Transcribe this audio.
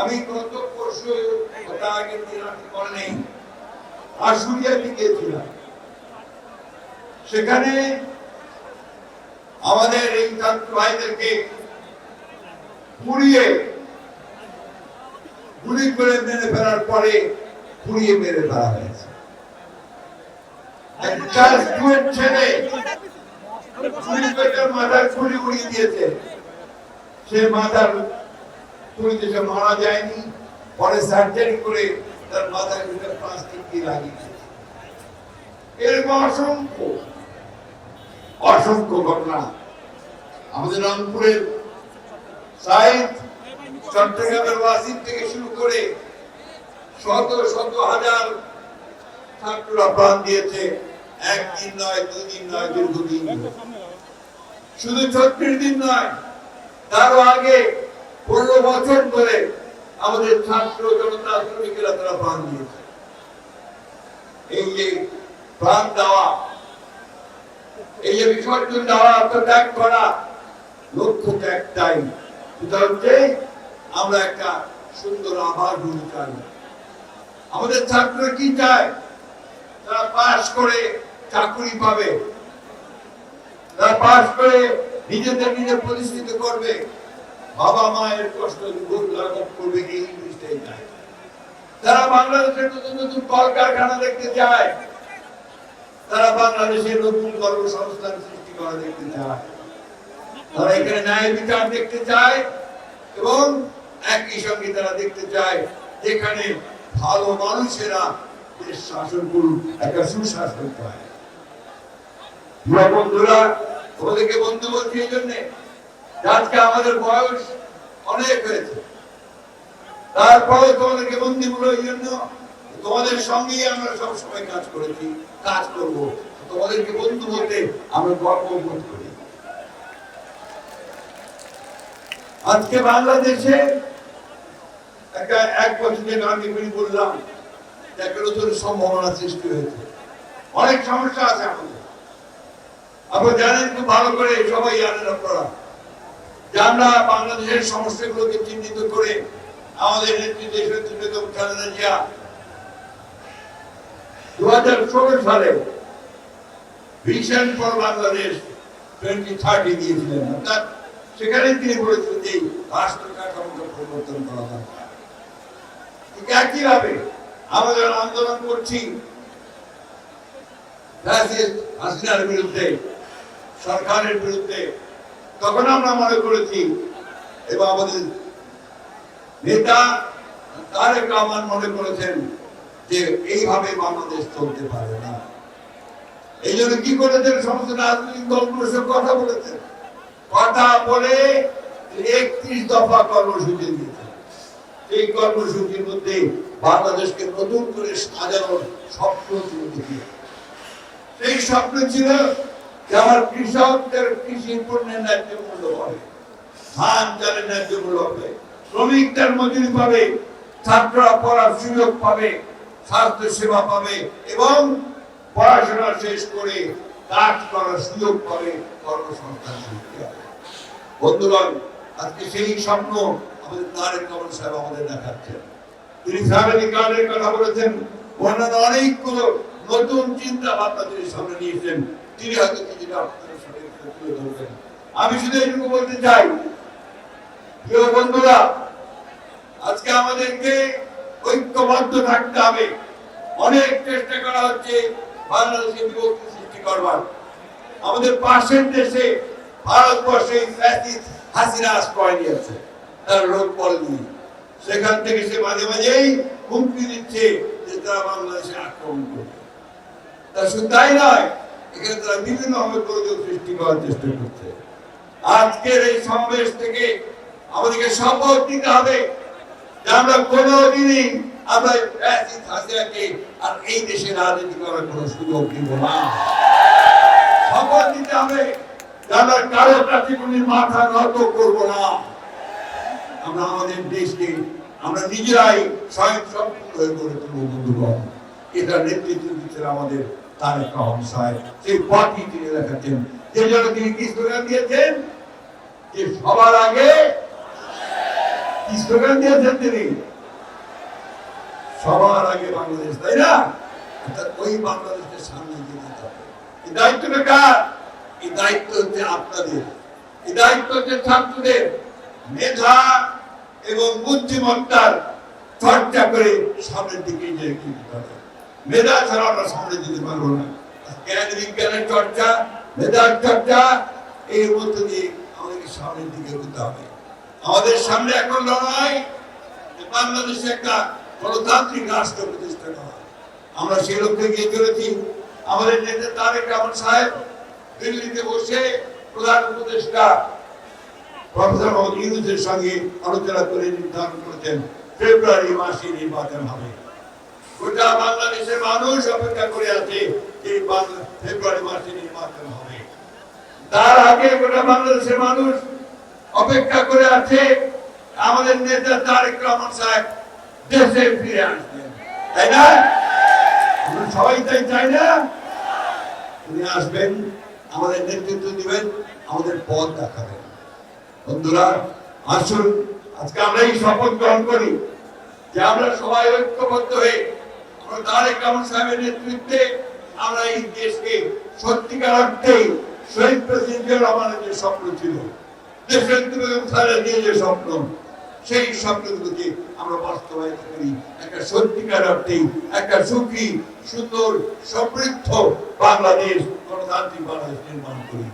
আমি গত সেখানে আমাদের এই ছাত্র ভাইদেরকে পুড়িয়ে গুলি করে মেরে ফেলার পরে পুড়িয়ে মেরে ফেলা হয়েছে। একটা স্টুডেন্ট উড়িয়ে দিয়েছে। সে মাথার খুলিতে সে মারা যায়নি, পরে সার্জারি করে তার মাথার ভিতরে প্লাস্টিক দিয়ে লাগিয়ে এরকম অসংখ্য অসংখ্য ঘটনা আমাদের রংপুরের চট্টগ্রামের থেকে শুরু করে শত শত হাজার ছাত্ররা প্রাণ দিয়েছে। একদিন নয় দুই দিন নয়, দীর্ঘদিন শুধু ছত্রিশ দিন নয়, তারও আগে পনেরো বছর ধরে আমাদের ছাত্র জনতা শ্রমিকেরা তারা প্রাণ দিয়েছে। এই যে প্রাণ দেওয়া, এই যে বিসর্জন দেওয়া আত্মত্যাগ করা লক্ষ্যটা একটাই সেটা হচ্ছে আমরা একটা সুন্দর আবার গুলি চাই। আমাদের ছাত্র কি চায়? তারা পাশ করে চাকরি পাবে। তারা পাশ করে নিজেদের নিজে প্রতিষ্ঠিত করবে। বাবা মায়ের কষ্ট করবে এই জিনিসটাই চায় তারা বাংলাদেশের নতুন নতুন কলকারখানা দেখতে চায়। তারা বাংলাদেশের নতুন কর্মসংস্থান সৃষ্টি করা দেখতে চায়। তারা এখানে ন্যায় বিচার দেখতে চায় এবং একই সঙ্গে তারা দেখতে চায় যেখানে ভালো মানুষেরা দেশ শাসন করুক, একটা সুশাসন পায়। বন্ধুরা, তোমাদেরকে বন্ধু বলছি এই জন্যে আজকে আমাদের বয়স অনেক হয়েছে। তারপরে তোমাদেরকে জন্য তোমাদের সঙ্গেই আমরা সব সময় কাজ করেছি, কাজ করব। তোমাদেরকে বন্ধু বলতে আমরা করি। আজকে বাংলাদেশে একটা এক বছর আমি এগুলি বললাম একটা নতুন সম্ভাবনা সৃষ্টি হয়েছে। অনেক সমস্যা আছে আমাদের। আপনারা জানেন খুব ভালো করে সবাই জানেন আপনারা। যে আমরা বাংলাদেশের সমস্যাগুলোকে চিহ্নিত করে আমাদের দু হাজার ষোলো সালে vision for Bangladesh twenty thirty দিয়েছিলেন। অর্থাৎ সেখানে তিনি বলেছিলেন যে রাষ্ট্র কাঠামোকে পরিবর্তন করা দরকার। একইভাবে আমাদের আন্দোলন করছি হাসিনার বিরুদ্ধে, সরকারের বিরুদ্ধে তখন আমরা মনে করেছি এবং আমাদের নেতা তারেক রহমান মনে করেছেন যে এইভাবে বাংলাদেশ চলতে পারে না। এই জন্য কি করেছেন? সমস্ত রাজনৈতিক দলগুলোর সঙ্গে কথা বলেছেন। কথা বলে একত্রিশ দফা কর্মসূচি দিয়েছেন এই কর্মসূচির মধ্যে বাংলাদেশকে নতুন করে সাজানোর স্বপ্ন তিনি সেই স্বপ্ন ছিল আমার কৃষকদের কৃষি পণ্যের ন্যায্য মূল্য হবে ধান চালের ন্যায্য মূল্য হবে শ্রমিকদের মজুরি পাবে, ছাত্ররা পড়ার সুযোগ পাবে স্বাস্থ্য সেবা পাবে এবং পড়াশোনা শেষ করে কাজ করার সুযোগ পাবে কর্মসংস্থান বন্ধুগণ, আজকে সেই স্বপ্ন আমাদের তারেক রহমান সাহেব আমাদের দেখাচ্ছেন। তিনি কার্ডের কথা বলেছেন অন্যান্য অনেকগুলো নতুন চিন্তা ভাবনা তিনি সামনে নিয়েছেন তিনি হয়তো কিছুটা আপনাদের সামনে তুলে ধরবেন। আমি শুধু এইটুকু বলতে চাই, প্রিয় বন্ধুরা, আজকে আমাদেরকে ঐক্যবদ্ধ থাকতে হবে। অনেক চেষ্টা করা হচ্ছে, বাংলাদেশে বিভক্তি সৃষ্টি করবার। আমাদের পাশের দেশে ভারতবর্ষে হাসিনা আশ্রয় নিয়েছে, তার রোগ পড়েনি সেখান থেকে সে মাঝে মাঝেই হুমকি দিচ্ছে যে তারা বাংলাদেশে আক্রমণ করবে। তা শুধু তাই নয়, এখানে তারা গোলযোগ সৃষ্টি করার চেষ্টা করছে। আজকের এই সমাবেশ থেকে আমাদেরকে শপথ হবে যে আমরা আমরা আমাদের দেশকে আমরা নিজেরাই স্বয়ং সম্পূর্ণ হয়ে এটা নেতৃত্ব দিচ্ছেন আমাদের তারেক রহমান সাহেব সেই পথই তিনি দেখাচ্ছেন যে জন্য তিনি কি স্লোগান দিয়েছেন, যে সবার আগে কি স্লোগান দিয়েছেন তিনি। সবার আগে বাংলাদেশ, তাই না? অর্থাৎ ওই বাংলাদেশের সামনে এগিয়ে যেতে হবে। এই দায়িত্বটা কার? এই দায়িত্ব হচ্ছে আপনাদের। এই দায়িত্ব হচ্ছে ছাত্রদের। মেধা এবং বুদ্ধিমত্তার চর্চা করে সামনের দিকে এগিয়ে যেতে হবে। মেধা ছাড়া আমরা সামনে যেতে পারব না। জ্ঞান বিজ্ঞানের চর্চা, মেধার চর্চা এর মধ্য দিয়ে আমাদেরকে সামনের দিকে এগোতে হবে। আমাদের সামনে এখন লড়াই বাংলাদেশে একটা গণতান্ত্রিক রাষ্ট্র প্রতিষ্ঠা করা। আমরা সেই লক্ষ্যে গিয়ে চলেছি। আমাদের নেতা তারেক রহমান সাহেব দিল্লিতে বসে প্রধান উপদেষ্টা প্রফেসর মোহাম্মদ ইউনুসের সঙ্গে আলোচনা করে নির্ধারণ করেছেন, ফেব্রুয়ারি মাসে নির্বাচন হবে। গোটা বাংলাদেশের মানুষ অপেক্ষা করে আছে যে ফেব্রুয়ারি মাসে নির্বাচন হবে। তার আগে গোটা বাংলাদেশের মানুষ অপেক্ষা করে আছে, আমাদের নেতা তারেক রহমান সাহেব দেশে ফিরে আসবেন। তাই না? সবাই তাই চাই না? উনি আসবেন, আমাদের নেতৃত্ব দিবেন, আমাদের পথ দেখাবেন। বন্ধুরা, আসুন, আজকে আমরা এই শপথ গ্রহণ করি যে আমরা সবাই ঐক্যবদ্ধ হয়ে তারেক রহমান সাহেবের নেতৃত্বে আমরা এই দেশকে সত্যিকার অর্থে শহীদ প্রেসিডেন্ট যে স্বপ্ন ছিল যে স্বপ্ন, সেই স্বপ্নগুলোকে আমরা বাস্তবায়িত করি। একটা সত্যিকার অর্থে, একটা সুখী, সুন্দর, সমৃদ্ধ বাংলাদেশ গণতান্ত্রিক বাংলাদেশ নির্মাণ করি।